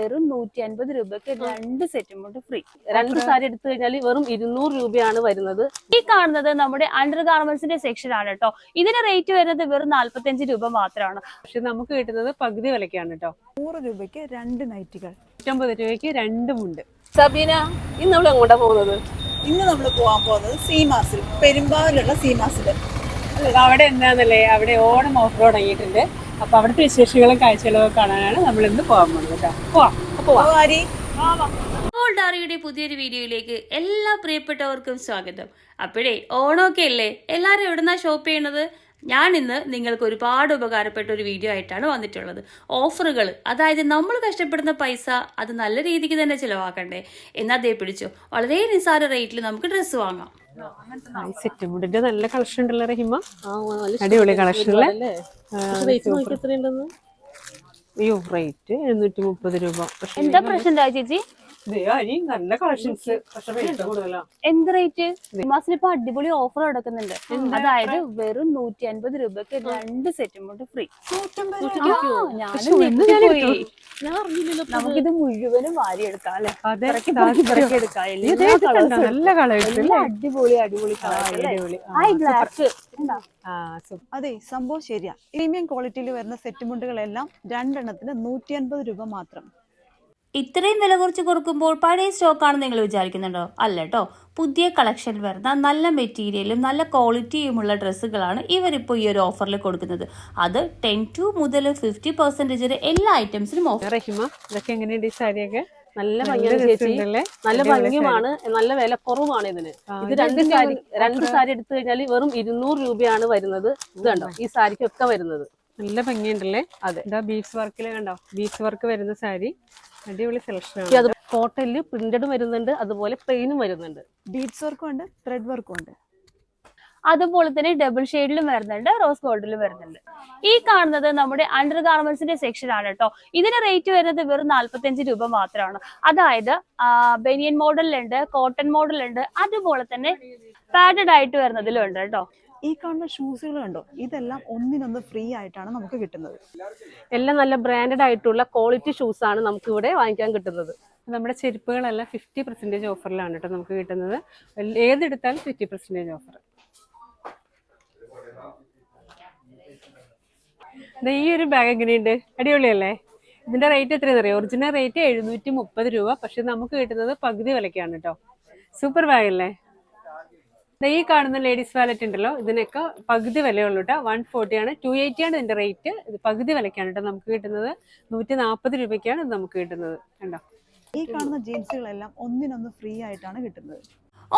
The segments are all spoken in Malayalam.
വെറും നൂറ്റി അൻപത് രൂപക്ക് രണ്ട് സെറ്റും കൊണ്ട് ഫ്രീ രണ്ട് സാരി എടുത്തു കഴിഞ്ഞാൽ വെറും ഇരുന്നൂറ് രൂപയാണ് വരുന്നത്. ഈ കാണുന്നത് നമ്മുടെ അണ്ടർ ഗാർമെന്റ്സിന്റെ സെക്ഷൻ ആണ് കേട്ടോ ഇതിന് റേറ്റ് വരുന്നത് വെറും നാല്പത്തഞ്ച് രൂപ മാത്രമാണ്. പക്ഷെ നമുക്ക് കിട്ടുന്നത് പകുതി വിലക്കാണ് കേട്ടോ നൂറ് രൂപയ്ക്ക് രണ്ട് നൈറ്റുകൾ നൂറ്റമ്പത് രൂപയ്ക്ക് രണ്ടുമുണ്ട് സബീന ഇന്ന് നമ്മൾ എങ്ങോട്ടാ പോകുന്നത്? ഇന്ന് നമ്മൾ പോകാൻ പോകുന്നത് സീമാസിൽ പെരുമ്പാവിലുള്ള സീമാസിൽ അവിടെ എന്താന്നല്ലേ? അവിടെ ഓണം ഓഫ് റോഡ് തുടങ്ങിയിട്ടുണ്ട് അപ്പൊ അവിടുത്തെ വിശേഷങ്ങളും കാഴ്ചകളും ഒക്കെ കാണാനാണ് നമ്മൾ ഇന്ന് പോകാൻ പോകുന്നത് കേട്ടോ. പോവാം. അപ്പൊ പോവാം. അപ്പോൾ ഡാറിയുടെ പുതിയൊരു വീഡിയോയിലേക്ക് എല്ലാ പ്രിയപ്പെട്ടവർക്കും സ്വാഗതം. അപ്പോഴേ ഓണമൊക്കെ അല്ലേ? എല്ലാവരും എവിടുന്നാ ഷോപ്പ് ചെയ്യണത് ഞാൻ ഇന്ന് നിങ്ങൾക്ക് ഒരുപാട് ഉപകാരപ്പെട്ട ഒരു വീഡിയോ ആയിട്ടാണ് വന്നിട്ടുള്ളത്. ഓഫറുകൾ അതായത് നമ്മൾ കഷ്ടപ്പെടുന്ന പൈസ അത് നല്ല രീതിക്ക് തന്നെ ചിലവാക്കണ്ടേ? എന്നാ അതേ പിടിച്ചു. വളരെ നിസ്സാര റേറ്റിൽ നമുക്ക് ഡ്രസ്സ് വാങ്ങാം. നല്ല കളക്ഷൻ ഉണ്ടല്ലോ റഹിമ? അടിപൊളി കളക്ഷൻ അയ്യോ റേറ്റ് എഴുന്നൂറ്റി മുപ്പത് രൂപ എന്താ പ്രശ്നം ചേച്ചി അരി നല്ല കളക്ഷൻസ് പക്ഷെ റേറ്റ് കൂടുതലാ. എന്ത് റേറ്റ് മാസിന് ഇപ്പൊ അടിപൊളി ഓഫർ നടക്കുന്നുണ്ട്. അതായത് വെറും നൂറ്റി അൻപത് രൂപക്ക് രണ്ട് സെറ്റും കൊണ്ട് ഫ്രീ നമുക്കിത് മുഴുവനും വാരി എടുക്കാം അല്ലെ. നല്ല കളേഴ്സ് അടിപൊളി അടിപൊളി അടിപൊളി. ഗ്ലാസ് അതെ സംഭവം ശരിയാ. പ്രീമിയം ക്വാളിറ്റിയിൽ വരുന്ന സെറ്റ് മുണ്ടുകളെല്ലാം രണ്ടെണ്ണത്തിന് നൂറ്റി അൻപത് രൂപ മാത്രം. ഇത്രയും വില കുറച്ച് കൊടുക്കുമ്പോൾ പഴയ സ്റ്റോക്കാണെന്ന് നിങ്ങൾ വിചാരിക്കുന്നുണ്ടോ? അല്ല കേട്ടോ പുതിയ കളക്ഷൻ വരുന്ന നല്ല മെറ്റീരിയലും നല്ല ക്വാളിറ്റിയുമുള്ള ഡ്രസ്സുകളാണ് ഇവരിപ്പോൾ ഈ ഒരു ഓഫറിൽ കൊടുക്കുന്നത്. അത് ടെൻ ടു മുതൽ ഫിഫ്റ്റി പെർസെന്റേജ് വരെ എല്ലാ ഐറ്റംസിനും ഓഫർ. ഇതൊക്കെ എങ്ങനെയുണ്ട് ഈ സാരിയൊക്കെ? നല്ല ഭംഗിയാണ് ചേച്ചി. നല്ല ഭംഗിയുമാണ്. നല്ല വില കുറവാണ് ഇതിന്. ഇത് ഇത് രണ്ട് സാരി രണ്ട് സാരി എടുത്തു കഴിഞ്ഞാൽ വെറും ഇരുന്നൂറ് രൂപയാണ് വരുന്നത്. ഇത് കണ്ടോ? ഈ സാരിക്കൊക്കെ വരുന്നത്. നല്ല ഭംഗിയുണ്ടല്ലേ? അതെ. ഇതാ ബീച്ച് വർക്കിൽ കണ്ടോ? ബീച്ച് വർക്ക് വരുന്ന സാരി അടിപൊളി സെലക്ഷൻ ആണ്. അത് പ്രിന്റഡും വരുന്നുണ്ട് അതുപോലെ പ്ലെയിനും വരുന്നുണ്ട്. ബീച്ച് വർക്കും ഉണ്ട് ത്രെഡ് വർക്കും ഉണ്ട്. അതുപോലെ തന്നെ ഡബിൾ ഷെയ്ഡിലും വരുന്നുണ്ട് റോസ് ഗോൾഡിലും വരുന്നുണ്ട്. ഈ കാണുന്നത് നമ്മുടെ അണ്ടർ ഗാർമെന്റ്സിന്റെ സെക്ഷൻ ആണ് കേട്ടോ ഇതിന് റേറ്റ് വരുന്നത് വെറും നാല്പത്തഞ്ച് രൂപ മാത്രമാണ്. അതായത് ബനിയൻ മോഡലുണ്ട് കോട്ടൺ മോഡലുണ്ട് അതുപോലെ തന്നെ പാഡഡ് ആയിട്ട് വരുന്നതിലും ഉണ്ട് കേട്ടോ ഈ കാണുന്ന ഷൂസുകൾ കണ്ടോ? ഇതെല്ലാം ഒന്നിനൊന്ന് ഫ്രീ ആയിട്ടാണ് നമുക്ക് കിട്ടുന്നത്. എല്ലാം നല്ല ബ്രാൻഡഡ് ആയിട്ടുള്ള ക്വാളിറ്റി ഷൂസ് ആണ് നമുക്ക് ഇവിടെ വാങ്ങിക്കാൻ കിട്ടുന്നത്. നമ്മുടെ ചെരുപ്പുകളെല്ലാം ഫിഫ്റ്റി പെർസെന്റേജ് ഓഫറിലാണ് കേട്ടോ നമുക്ക് കിട്ടുന്നത്. ഏതെടുത്താലും ഫിഫ്റ്റി പെർസെന്റേജ് ഓഫർ ഈ ഒരു ബാഗ് എങ്ങനെയുണ്ട്? അടിപൊളിയല്ലേ? ഇതിന്റെ റേറ്റ് എത്രയാണെന്ന് അറിയാം ഒറിജിനൽ റേറ്റ് എഴുന്നൂറ്റി മുപ്പത് രൂപ പക്ഷെ നമുക്ക് കിട്ടുന്നത് പകുതി വിലക്കാണ് കേട്ടോ. സൂപ്പർ ബാഗ് അല്ലേ? ഈ കാണുന്ന ലേഡീസ് വാലറ്റ് ഉണ്ടല്ലോ ഇതിനൊക്കെ പകുതി വിലയുള്ളൂ കേട്ടോ വൺ ഫോർട്ടി ആണ്. ടു എയ്റ്റി ആണ് ഇതിന്റെ റേറ്റ് ഇത് പകുതി വിലക്കാണ് കേട്ടോ നമുക്ക് കിട്ടുന്നത്. നൂറ്റി നാൽപ്പത് രൂപയ്ക്കാണ് ഇത് നമുക്ക് കിട്ടുന്നത്. കണ്ടോ? ഈ കാണുന്ന ജീൻസുകളെല്ലാം ഒന്നിനൊന്ന് ഫ്രീ ആയിട്ടാണ് കിട്ടുന്നത്.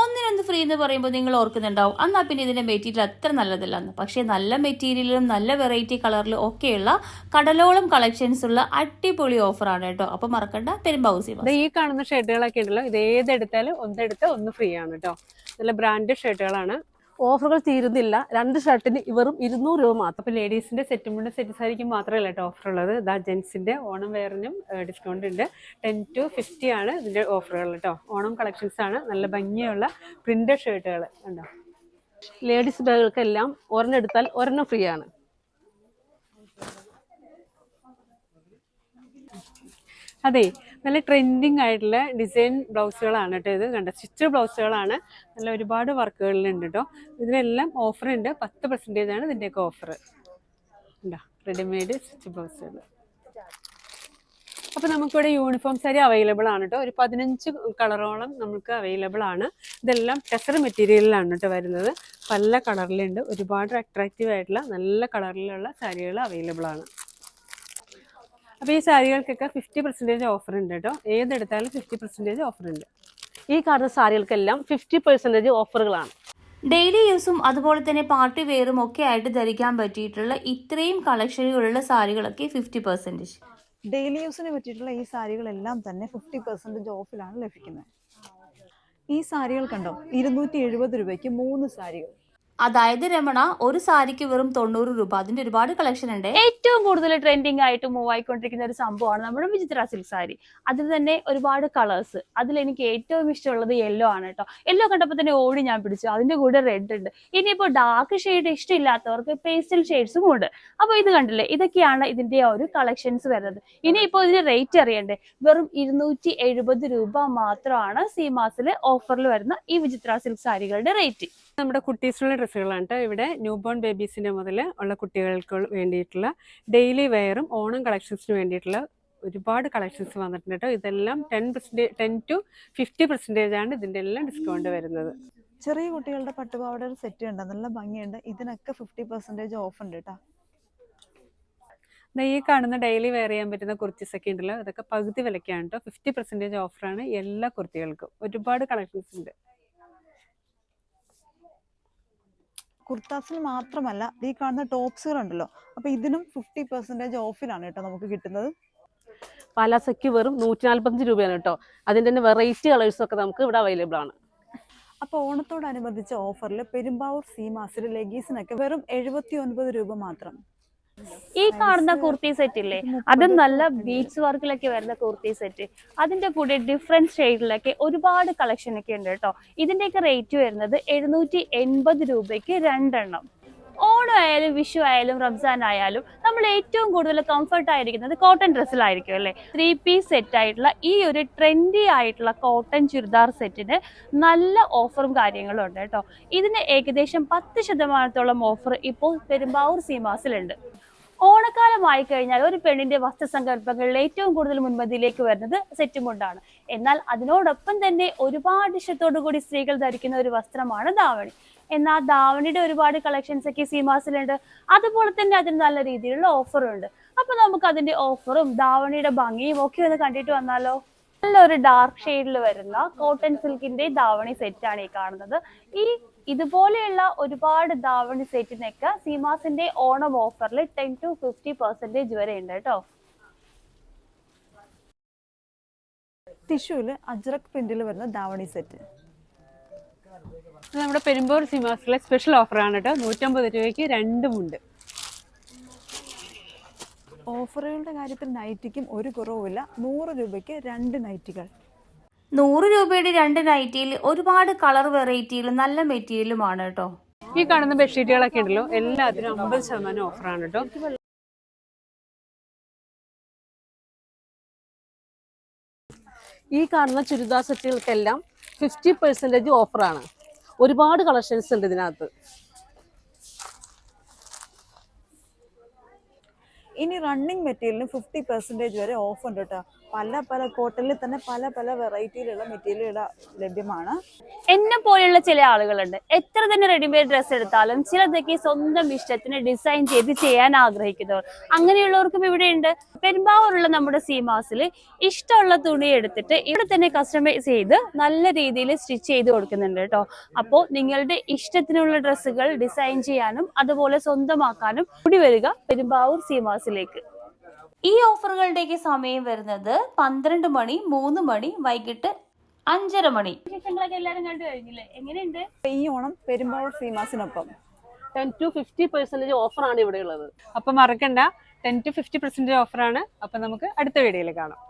ഒന്നിനൊന്ന് ഫ്രീ എന്ന് പറയുമ്പോൾ നിങ്ങൾ ഓർക്കുന്നുണ്ടാവും. എന്നാൽ പിന്നെ ഇതിന്റെ മെറ്റീരിയൽ അത്ര നല്ലതല്ലെന്ന്. പക്ഷേ നല്ല മെറ്റീരിയലും നല്ല വെറൈറ്റി കളറിലും ഒക്കെയുള്ള കടലോളം കളക്ഷൻസ് ഉള്ള അടിപൊളി ഓഫറാണ് കേട്ടോ. അപ്പൊ മറക്കണ്ട പെരുമ്പാവൂസി ഈ കാണുന്ന ഷർട്ടുകളൊക്കെ ഉണ്ടല്ലോ. ഇത് ഏതെടുത്താലും ഒന്നെടുത്ത് ഒന്ന് ഫ്രീ ആണ് കേട്ടോ. നല്ല ബ്രാൻഡ് ഷർട്ടുകളാണ് ഓഫറുകൾ തീരുന്നില്ല. രണ്ട് ഷർട്ടിന് ഇവറും ഇരുന്നൂറ് രൂപ മാത്രം. അപ്പോൾ ലേഡീസിന്റെ സെറ്റും മുണ്ടും സെറ്റ് സാരിക്കും മാത്രമല്ല കേട്ടോ ഓഫർ ഉള്ളത് ഇതാ ജെൻസിന്റെ ഓണം വെയറിനും ഡിസ്കൗണ്ട് ഉണ്ട്. ടെൻ ടു ഫിഫ്റ്റി ആണ് ഇതിന്റെ ഓഫറുകൾ കേട്ടോ. ഓണം കളക്ഷൻസ് ആണ്. നല്ല ഭംഗിയുള്ള പ്രിന്റഡ് ഷർട്ടുകൾ ഉണ്ടോ ലേഡീസ് ബാഗുകൾക്കെല്ലാം ഒരെണ്ണം എടുത്താൽ ഒരെണ്ണം ഫ്രീ ആണ്. അതെ നല്ല ട്രെൻഡിങ് ആയിട്ടുള്ള ഡിസൈൻ ബ്ലൗസുകളാണ് കേട്ടോ ഇത്. കണ്ട? സ്റ്റിച്ച് ബ്ലൗസുകളാണ്. നല്ല ഒരുപാട് വർക്കുകളിലുണ്ട് കേട്ടോ. ഇതിനെല്ലാം ഓഫർ ഉണ്ട്. പത്ത് പെർസെന്റേജ് ആണ് ഇതിന്റെയൊക്കെ ഓഫർ ഉണ്ടോ റെഡിമെയ്ഡ് സ്റ്റിച്ച് ബ്ലൗസുകൾ. അപ്പോൾ നമുക്കിവിടെ യൂണിഫോം സാരി അവൈലബിൾ ആണ് കേട്ടോ. ഒരു പതിനഞ്ച് കളറോളം നമുക്ക് അവൈലബിൾ ആണ്. ഇതെല്ലാം ടെസർ മെറ്റീരിയലിലാണ് കേട്ടോ വരുന്നത്. പല കളറിലുണ്ട്. ഒരുപാട് അട്രാക്റ്റീവ് ആയിട്ടുള്ള നല്ല കളറിലുള്ള സാരികൾ അവൈലബിൾ ആണ്. അപ്പോൾ ഈ സാരികൾക്കൊക്കെ ഫിഫ്റ്റി പെർസെന്റേജ് ഓഫർ ഉണ്ട് കേട്ടോ. ഏതെടുത്താലും ഫിഫ്റ്റി പെർസെന്റേജ് ഓഫർ ഉണ്ട്. ഈ കാണുന്ന സാരികൾക്കെല്ലാം ഫിഫ്റ്റി പെർസെന്റേജ് ഓഫറുകളാണ് ഡെയിലി യൂസും അതുപോലെ തന്നെ പാർട്ടി വെയറും ഒക്കെ ആയിട്ട് ധരിക്കാൻ പറ്റിയിട്ടുള്ള ഇത്രയും കളക്ഷനുകളുള്ള സാരികളൊക്കെ ഫിഫ്റ്റി പെർസെന്റേജ് ഡെയിലി യൂസിന് പറ്റിയിട്ടുള്ള ഈ സാരികളെല്ലാം തന്നെ ഫിഫ്റ്റി പെർസെന്റേജ് ഓഫിലാണ് ലഭിക്കുന്നത്. ഈ സാരികൾ കണ്ടോ? ഇരുന്നൂറ്റി എഴുപത് രൂപയ്ക്ക് മൂന്ന് സാരികൾ. അതായത് രമണ ഒരു സാരിക്ക് വെറും തൊണ്ണൂറ് രൂപ. അതിന്റെ ഒരുപാട് കളക്ഷൻ ഉണ്ട്. ഏറ്റവും കൂടുതൽ ട്രെൻഡിങ് ആയിട്ട് മൂവ് ആയിക്കൊണ്ടിരിക്കുന്ന ഒരു സംഭവമാണ് നമ്മുടെ വിചിത്ര സിൽക്ക് സാരി അതിൽ തന്നെ ഒരുപാട് കളേഴ്സ് അതിൽ എനിക്ക് ഏറ്റവും ഇഷ്ടമുള്ളത് യെല്ലോ ആണ് കേട്ടോ. യെല്ലോ കണ്ടപ്പോൾ തന്നെ ഓടി ഞാൻ പിടിച്ചു. അതിന്റെ കൂടെ റെഡ് ഉണ്ട്. ഇനിയിപ്പോൾ ഡാർക്ക് ഷെയ്ഡ് ഇഷ്ടമില്ലാത്തവർക്ക് പേസ്റ്റൽ ഷെയ്ഡ്സും ഉണ്ട്. അപ്പോൾ ഇത് കണ്ടില്ലേ? ഇതൊക്കെയാണ് ഇതിന്റെ ഒരു കളക്ഷൻസ് വരുന്നത്. ഇനിയിപ്പോൾ ഇതിന്റെ റേറ്റ് അറിയണ്ടേ? വെറും ഇരുന്നൂറ്റി എഴുപത് രൂപ മാത്രമാണ് സീമാസിൽ ഓഫറിൽ വരുന്ന ഈ വിചിത്ര സിൽക്ക് സാരികളുടെ റേറ്റ് നമ്മുടെ കുട്ടീസിനുള്ള ഡ്രസ്സുകളാണ് കേട്ടോ ഇവിടെ ന്യൂ ബോൺ ബേബീസിന്റെ മുതൽ ഉള്ള കുട്ടികൾക്ക് വേണ്ടിയിട്ടുള്ള ഡെയിലി വെയറും ഓണം കളക്ഷൻസിന് വേണ്ടിയിട്ടുള്ള ഒരുപാട് കളക്ഷൻസ് വന്നിട്ടുണ്ട് കേട്ടോ ഇതെല്ലാം ten percentage ten to fifty percentage ആണ് ഇതിന്റെ എല്ലാം ഡിസ്കൗണ്ട് വരുന്നത്. ചെറിയ കുട്ടികളുടെ പട്ടുപാവാടയുടെ സെറ്റ് ഉണ്ട് നല്ല ഭംഗിയുണ്ട്. ഇതിനൊക്കെ ഫിഫ്റ്റി പെർസെന്റേജ് ഓഫ് ഉണ്ട് കേട്ടോ ഈ കാണുന്ന ഡെയിലി വെയർ ചെയ്യാൻ പറ്റുന്ന കുർത്തീസ് ഒക്കെ ഉണ്ടല്ലോ ഇതൊക്കെ പകുതി വിലക്കാണ് കേട്ടോ ഫിഫ്റ്റി പെർസെന്റേജ് ഓഫറാണ് എല്ലാ കുർത്തികൾക്കും. ഒരുപാട് കളക്ഷൻസ് ഉണ്ട്. കുർത്താസിന് മാത്രമല്ല ഈ കാണുന്ന ടോപ്സുകൾ ഉണ്ടല്ലോ അപ്പൊ ഇതിനും ഫിഫ്റ്റി പെർസെന്റേജ് ഓഫിലാണ് കേട്ടോ നമുക്ക് കിട്ടുന്നത്. പലാസയ്ക്ക് വെറും നൂറ്റി നാല്പത്തഞ്ച് രൂപയാണ് കേട്ടോ. അതിന്റെ തന്നെ വെറൈറ്റി കളേഴ്സ് ഒക്കെ നമുക്ക് ഇവിടെ അവൈലബിൾ ആണ്. അപ്പൊ ഓണത്തോടനുബന്ധിച്ച ഓഫറിൽ പെരുമ്പാവൂർ സീമാസിൽ ലെഗീസിനൊക്കെ വെറും എഴുപത്തി ഒൻപത് രൂപ മാത്രം. ഈ കാണുന്ന കുർത്തി സെറ്റ് ഇല്ലേ? അത് നല്ല ബീച്ച് വർക്കിലൊക്കെ വരുന്ന കുർത്തി സെറ്റ് അതിന്റെ കൂടെ ഡിഫറെന്റ് ഷെയ്ഡിലൊക്കെ ഒരുപാട് കളക്ഷൻ ഒക്കെ ഉണ്ട് കേട്ടോ. ഇതിന്റെയൊക്കെ റേറ്റ് വരുന്നത് എഴുന്നൂറ്റി എൺപത് രൂപയ്ക്ക് രണ്ടെണ്ണം. ഓണം ആയാലും വിഷു ആയാലും റംസാൻ ആയാലും നമ്മൾ ഏറ്റവും കൂടുതൽ കംഫർട്ട് ആയിരിക്കുന്നത് കോട്ടൺ ഡ്രസ്സിലായിരിക്കും അല്ലേ? ത്രീ പീസ് സെറ്റ് ആയിട്ടുള്ള ഈ ഒരു ട്രെൻഡി ആയിട്ടുള്ള കോട്ടൺ ചുരിദാർ സെറ്റിന് നല്ല ഓഫറും കാര്യങ്ങളും ഉണ്ട് കേട്ടോ. ഇതിന് ഏകദേശം പത്ത് ശതമാനത്തോളം ഓഫർ ഇപ്പോൾ പെരുമ്പാവൂർ സീമാസിലുണ്ട് ഓണക്കാലമായി കഴിഞ്ഞാൽ ഒരു പെണ്ണിന്റെ വസ്ത്രസങ്കല്പങ്ങളിൽ ഏറ്റവും കൂടുതൽ മുൻപന്തിയിലേക്ക് വരുന്നത് സെറ്റുമുണ്ടാണ്. എന്നാൽ അതിനോടൊപ്പം തന്നെ ഒരുപാട് ഇഷ്ടത്തോടു കൂടി സ്ത്രീകൾ ധരിക്കുന്ന ഒരു വസ്ത്രമാണ് ധാവണി എന്നാൽ ധാവണിയുടെ ഒരുപാട് കളക്ഷൻസ് ഒക്കെ സീമാസിലുണ്ട്. അതുപോലെ തന്നെ അതിന് നല്ല രീതിയിലുള്ള ഓഫറും ഉണ്ട്. അപ്പൊ നമുക്ക് അതിന്റെ ഓഫറും ധാവണിയുടെ ഭംഗിയും ഒക്കെ ഒന്ന് കണ്ടിട്ട് വന്നാലോ? നല്ലൊരു ഡാർക്ക് ഷെയ്ഡിൽ വരുന്ന കോട്ടൺ സിൽക്കിന്റെ ധാവണി സെറ്റാണ് ഈ കാണുന്നത്. ഈ ഇതുപോലെയുള്ള ഒരുപാട് ധാവണി സെറ്റിനൊക്കെ സീമാസിന്റെ ഓണം ഓഫറിൽ ടെൻ ടു ഫിഫ്റ്റി പെർസെന്റേജ് വരെ ഉണ്ട് കേട്ടോ. ടിഷ്യൂൽ അജ്രക് പ്രിന്റിൽ വരുന്ന ദാവണി സെറ്റ് ഇത് നമ്മുടെ പെരുമ്പോർ സിമാസിലെ സ്പെഷ്യൽ ഓഫറാണ് കേട്ടോ. നൂറ്റമ്പത് രൂപയ്ക്ക് രണ്ടുമുണ്ട് ഓഫറുകളുടെ കാര്യത്തിൽ നൈറ്റിക്കും ഒരു കുറവുമില്ല. നൂറ് രൂപയ്ക്ക് രണ്ട് നൈറ്റികൾ നൂറ് രൂപയുടെ രണ്ട് നൈറ്റിയിൽ ഒരുപാട് കളർ വെറൈറ്റിയിലും നല്ല മെറ്റീരിയലുമാണ് കേട്ടോ ഈ കാണുന്ന ബെഡ്ഷീറ്റുകളൊക്കെ ഉണ്ടല്ലോ എല്ലാത്തിനും അമ്പത് ശതമാനം ഓഫറാണ് കേട്ടോ ഈ കാണുന്ന ചുരിദാർ സെറ്റുകൾക്കെല്ലാം ഫിഫ്റ്റി പെർസെന്റേജ് ഓഫറാണ് ഒരുപാട് കളക്ഷൻസ് ഉണ്ട് ഇതിനകത്ത്. ഇനി റണ്ണിങ് മെറ്റീരിയലിന് ഫിഫ്റ്റി പെർസെന്റേജ് വരെ ഓഫ് ഉണ്ട് കേട്ടോ പല പല കോട്ടണിൽ തന്നെ പല പല വെറൈറ്റിയിലുള്ള മെറ്റീരിയലുകൾ ലഭ്യമാണ്. എന്നെ പോലെയുള്ള ചില ആളുകളുണ്ട്. എത്ര തന്നെ റെഡിമെയ്ഡ് ഡ്രസ്സ് എടുത്താലും ചിലതൊക്കെ സ്വന്തം ഇഷ്ടത്തിന് ഡിസൈൻ ചെയ്ത് ചെയ്യാൻ ആഗ്രഹിക്കുന്നവർ. അങ്ങനെയുള്ളവർക്കും ഇവിടെ ഉണ്ട്. പെരുമ്പാവൂരുള്ള നമ്മുടെ സീമാസിൽ ഇഷ്ടമുള്ള തുണി എടുത്തിട്ട് ഇവിടെ തന്നെ കസ്റ്റമൈസ് ചെയ്ത് നല്ല രീതിയിൽ സ്റ്റിച്ച് ചെയ്ത് കൊടുക്കുന്നുണ്ട് കേട്ടോ അപ്പോൾ നിങ്ങളുടെ ഇഷ്ടത്തിനുള്ള ഡ്രസ്സുകൾ ഡിസൈൻ ചെയ്യാനും അതുപോലെ സ്വന്തമാക്കാനും കൂടി വരിക പെരുമ്പാവൂർ സീമാസിലേക്ക് ഈ ഓഫറുകളുടെയൊക്കെ സമയം വരുന്നത് പന്ത്രണ്ട് മണി മൂന്ന് മണി വൈകിട്ട് അഞ്ചര മണി. വിശേഷങ്ങളൊക്കെ എല്ലാരും കണ്ടു കഴിഞ്ഞില്ലേ? എങ്ങനെയുണ്ട്? ഈ ഓണം പെരുമ്പാവൂർ സീമാസിനൊപ്പം ടെൻ ടു ഫിഫ്റ്റി ഓഫർ ഓഫറാണ് ഇവിടെ ഉള്ളത്. അപ്പൊ മറക്കണ്ട. ടെൻ ടു ഫിഫ്റ്റി പെർസെന്റേജ് ഓഫറാണ്. അപ്പൊ നമുക്ക് അടുത്ത വീഡിയോയിൽ കാണാം.